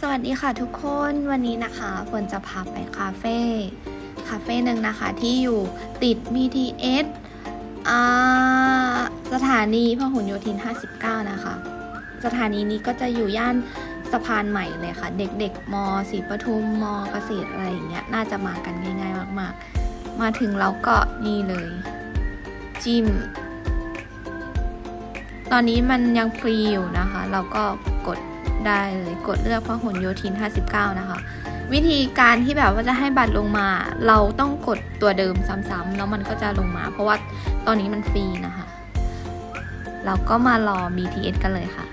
สวัสดีค่ะทุกคนวันนี้นะคะฝนจะพาไปคาเฟ่คาเฟ่หนึ่งนะคะที่อยู่ติด BTS สถานีพหลโยธิน 59 นะคะ สถานีนี้ก็จะอยู่ย่านสะพานใหม่เลยค่ะ เด็กๆมศรีปทุมมเกษตรอะไรอย่างเงี้ยน่าจะมากันง่ายๆมากๆ มาถึงเราก็นี่เลย จิ้ม ตอนนี้มันยังฟรีอยู่นะคะ เราก็กด ได้เลยกดเลือกพหลโยธิน 59 นะคะ วิธีการที่แบบว่าจะให้บัตรลงมา เราต้องกดตัวเดิมซ้ำๆแล้วมันก็จะลงมา เพราะว่าตอนนี้มันฟรีนะคะ เราก็มารอ BTS กันเลยค่ะ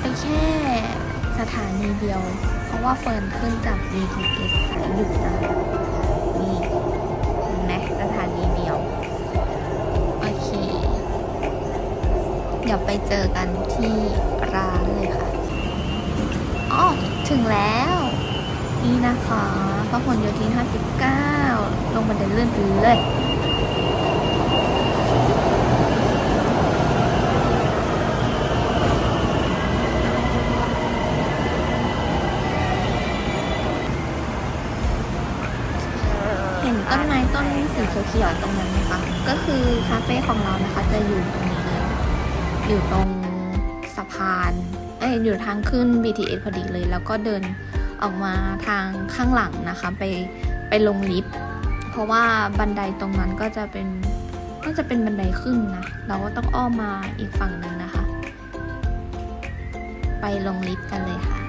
ไปแค่สถานีเดียว เพราะว่าเฟิร์นขึ้นจาก BTS สายหยุดนะคะนี่เห็นไหมสถานีเดียว โอเค เดี๋ยวไปเจอกันที่ร้านเลยค่ะอ๋อถึงแล้ว นี่นะคะพหลโยธิน 59 ลงบันไดเลื่อนไปเลย เห็น ต้นไม้ต้นสีเขียวๆตรงนั้นไหมคะ ก็คือคาเฟ่ของเรานะคะ จะอยู่ตรงนี้อยู่ตรงสะพานเอ้ยอยู่ทางขึ้น BTS พอดีเลย แล้วก็เดินออกมาทางข้างหลังนะคะ ไปไปลงลิฟต์เพราะว่าบันไดตรงนั้นก็จะเป็นน่าจะเป็นบันไดขึ้นนะเราก็ต้องอ้อมมาอีกฝั่งหนึ่งนะคะ ไปลงลิฟต์กันเลยค่ะ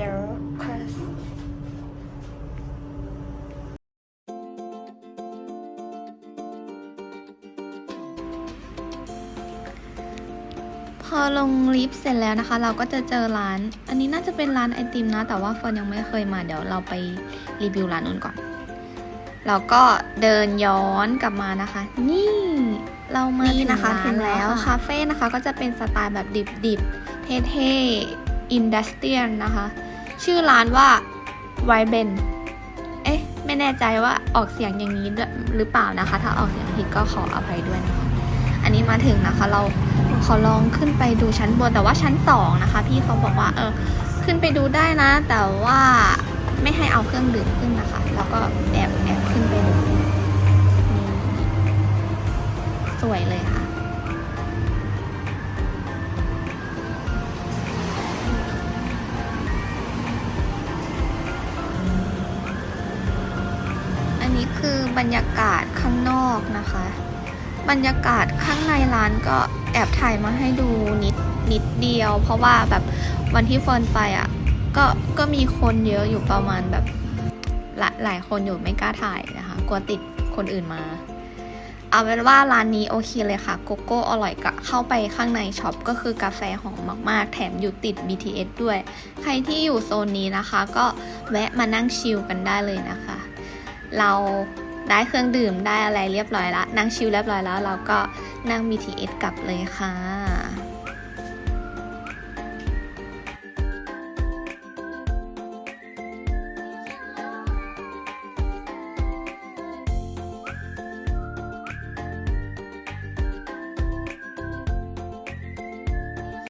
The Crust พอลงลิฟต์เสร็จแล้วนะคะ เราก็จะเจอร้าน อันนี้น่าจะเป็นร้านไอติมนะ แต่ว่าเฟิร์นยังไม่เคยมาเดี๋ยวเราไปรีวิวร้านนู้นก่อนเราก็เดินย้อนกลับมานะคะ นี่เรามาถึงนะคะถึงแล้วคาเฟ่นะคะก็จะเป็นสไตล์แบบดิบๆ เท่ๆอินดัสเทรียลนะคะ ชื่อร้านว่าไวเบนเอ๊ะ ไม่แน่ใจว่าออกเสียงอย่างนี้หรือเปล่านะคะ ถ้าออกเสียงผิดก็ขออภัยด้วยนะคะ อันนี้มาถึงนะคะ เราขอลองขึ้นไปดูชั้นบน แต่ว่าชั้นสองนะคะ พี่เขาบอกว่า เออ ขึ้นไปดูได้นะ แต่ว่าไม่ให้เอาเครื่องดื่มขึ้นนะคะ แล้วก็แอบแอบขึ้นไปดูสวยเลยค่ะ คือบรรยากาศข้างนอกนะคะ บรรยากาศข้างในร้านก็แอบถ่ายมาให้ดูนิดนิดเดียว เพราะว่าแบบวันที่เฟิร์นไปอะก็ก็มีคนเยอะอยู่ประมาณแบบหลายหลายคนอยู่ไม่กล้าถ่ายนะคะกลัวติดคนอื่นมา เอาเป็นว่าร้านนี้โอเคเลยค่ะโกโก้อร่อยกะเข้าไปข้างในช็อปก็คือกาแฟหอมมาก ๆ แถมอยู่ติด BTS ด้วย ใครที่อยู่โซนนี้นะคะ ก็แวะมานั่งชิลกันได้เลยนะคะ เราได้เครื่องดื่มได้อะไรเรียบร้อยแล้วนั่งชิลเรียบร้อยแล้ว เราก็นั่ง BTS กลับเลยค่ะ